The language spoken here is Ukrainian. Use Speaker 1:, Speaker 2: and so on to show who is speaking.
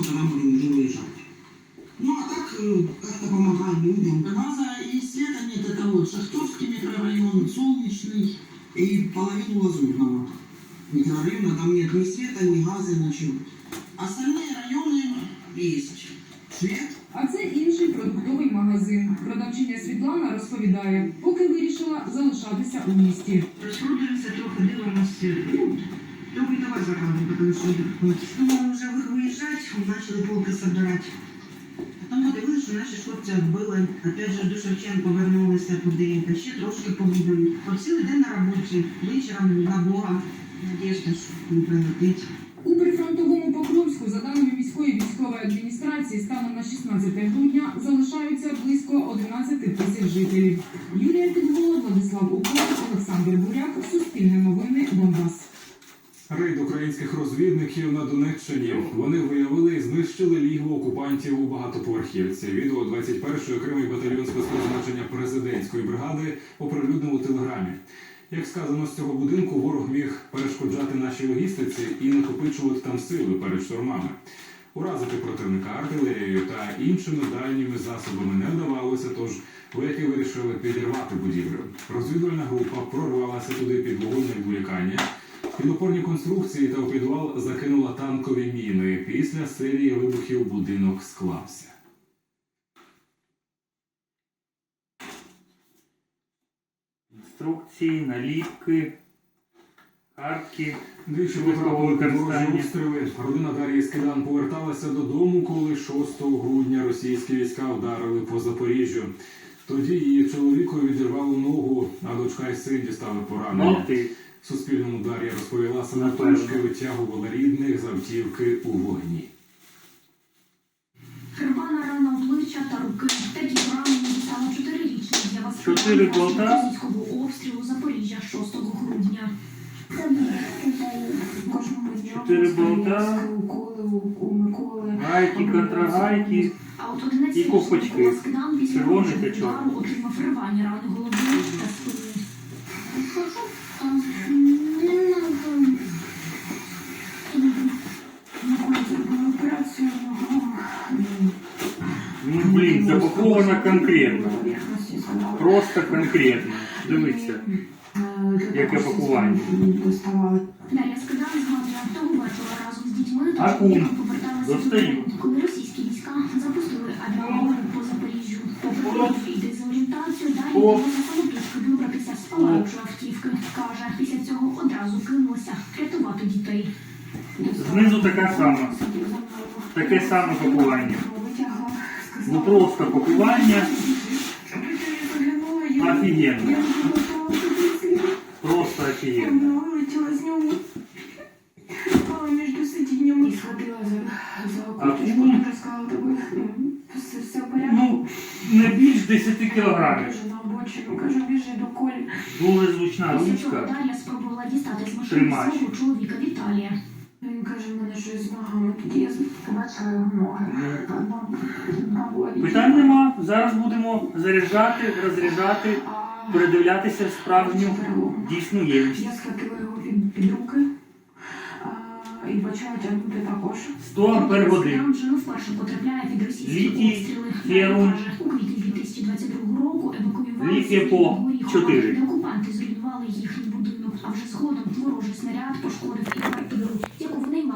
Speaker 1: хорошо, тогда будем уже выезжать. Ну, а так, э, как-то помогаем людям.
Speaker 2: Газа и света нет, это вот Шахтерский микрорайон, Солнечный.
Speaker 1: И половину лазурного микрорайона, там нет ни света, ни газа, ничего.
Speaker 2: Остальные районы
Speaker 1: Есть свет,
Speaker 3: А це інший продуктовий магазин. Продавчиня Світлана розповідає, поки вирішила залишатися у місті.
Speaker 1: Распродались трохи, дивимося. Ну, любой товар заказываем, потому что начали полки собирать. Потім подивилися, що наші хлопці відбили. Опять же, до повернулися туди, та ще трошки побудемо. От цілий день на роботі, вечором на Бога. Надіжда, що не прилетить.
Speaker 3: У прифронтовому Покровську, за даними міської військової адміністрації, станом на 16 грудня залишаються близько 11 тисяч жителів. Юлія Підгола, Владислав Укол, Олександр Буряк, Суспільне новини, Донбас.
Speaker 4: Рейд українських розвідників на Донеччині. Вони виявили і знищили лігво окупантів у багатоповерхівці. Відео 21-ї окремий батальйон спецпризначення президентської бригади оприлюднив у телеграмі. Як сказано з цього будинку, ворог міг перешкоджати нашій логістиці і накопичувати там сили перед штурмами. Уразити противника артилерією та іншими дальніми засобами не вдавалося, тож вояки вирішили підірвати будівлю. Розвідувальна група прорвалася туди під вогонь відволікання. Під опорні конструкції та у підвал закинула танкові міни. Після серії вибухів будинок склався.
Speaker 5: Інструкції, наліпки, картки.
Speaker 4: Двічі
Speaker 5: Швидкого
Speaker 4: ворожі обстріли. Родина Дар'ї Скидан поверталася додому, коли 6 грудня російські війська вдарили по Запоріжжю. Тоді її чоловікові відірвало ногу, а дочка і син дістали поранення. Суспільному Дар'я розповіла самотужки витягувала рідних з автівки у вогні.
Speaker 6: Рвана рана обличчя та руки. Такі поранення дістала чотирирічна Єва
Speaker 5: болта?
Speaker 6: російського обстрілу Запоріжжя 6 грудня.
Speaker 5: Чотири болта.
Speaker 7: уколи у, Миколи.
Speaker 5: Гайки, контрагайки.
Speaker 6: А от 11
Speaker 5: І ковпачки.
Speaker 6: Після
Speaker 5: Червоний чорний.
Speaker 6: отримав рвані рани голови
Speaker 5: блін, запаковано конкретно. Просто конкретно. Дивіться. Яке пакування?
Speaker 6: Дар'я Скидан згадує того вечора разом з дітьми та
Speaker 5: Акум.
Speaker 6: чоловіком поверталася
Speaker 5: Достаю.
Speaker 6: коли російські війська запустили авіабомби по Запоріжжю. Попри і дезорієнтацію, далі
Speaker 5: О.
Speaker 6: вдалося самотужки вибратися з палаючої автівки. Каже, після цього одразу кинулася рятувати дітей.
Speaker 5: Знизу така сама. Таке саме пакування. Ну просто пакування
Speaker 7: Офігенно.
Speaker 5: Просто офігенно.
Speaker 7: Порядку.
Speaker 5: Ну, не більш 10 кілограмів.
Speaker 7: Каже, на обочину. Кажу, біжи до колі.
Speaker 5: Дуже зручна ручка.
Speaker 6: Спробувала дістати з машини свого чоловіка Віталія.
Speaker 7: Він каже, в мене щось з ногами. Тоді я побачила його ноги. Одна, одна була
Speaker 5: Питань нема. Зараз будемо заряджати, розряджати,
Speaker 7: А
Speaker 5: передивлятися справжню дійсну ємність.
Speaker 7: я схватила його під, під руки а, і почала тягнути також.
Speaker 5: 100 ампер годин.
Speaker 6: Скидан вже вперше потрапляє під російські
Speaker 5: Літій,
Speaker 6: обстріли.
Speaker 5: ферум.
Speaker 6: У квітні 2022 року евакуювали
Speaker 5: Літій по чотири.
Speaker 6: А вже згодом ворожий снаряд пошкодив і квартиру, яку